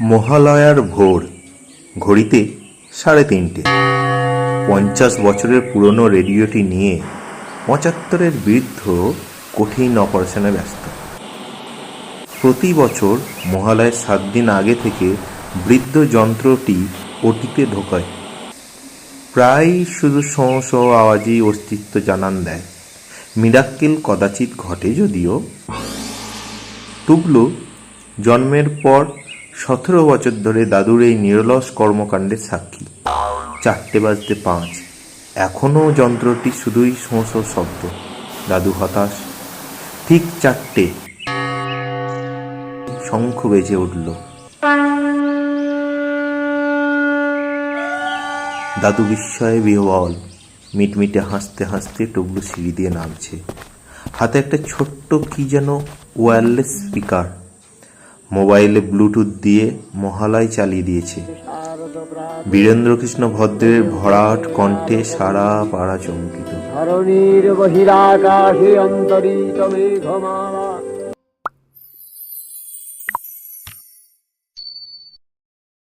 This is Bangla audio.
মহালয়ার ভোর, ঘড়িতে সাড়ে তিনটে। পঞ্চাশ বছরের পুরনো রেডিওটি নিয়ে পঁচাত্তরের বৃদ্ধ কঠিন অপারেশনে ব্যস্ত। প্রতি বছর মহালয়ের সাত দিন আগে থেকে বৃদ্ধ যন্ত্রটি ওটিতে ঢোকায়। প্রায় শুধু শোঁ শোঁ আওয়াজই অস্তিত্ব জানান দেয়। মিরাক্কেল কদাচিৎ ঘটে যদিও। টুবলু জন্মের পর সতেরো বছর ধরে দাদুর এই নিরলস কর্মকাণ্ডের সাক্ষী। চারটে বাজতে পাঁচ। এখনও যন্ত্রটি শুধুই শোঁ শব্দ। দাদু হতাশ। ঠিক চারটে। শঙ্খ বেজে উঠল। দাদু বিস্ময়ে বিহবল। মিটমিটে হাসতে হাসতে টুবলু সিঁড়ি দিয়ে নামছে। হাতে একটা ছোট্ট কি যেন ওয়্যারলেস স্পিকার মোবাইলে ব্লুটুথ দিয়ে মহালয় চালিয়ে দিয়েছে। বীরেন্দ্রকৃষ্ণ ভদ্রের ভরাট কণ্ঠে সারা পাড়া চমকিত। বহিরাকাশে অন্তরিত মেঘমালা।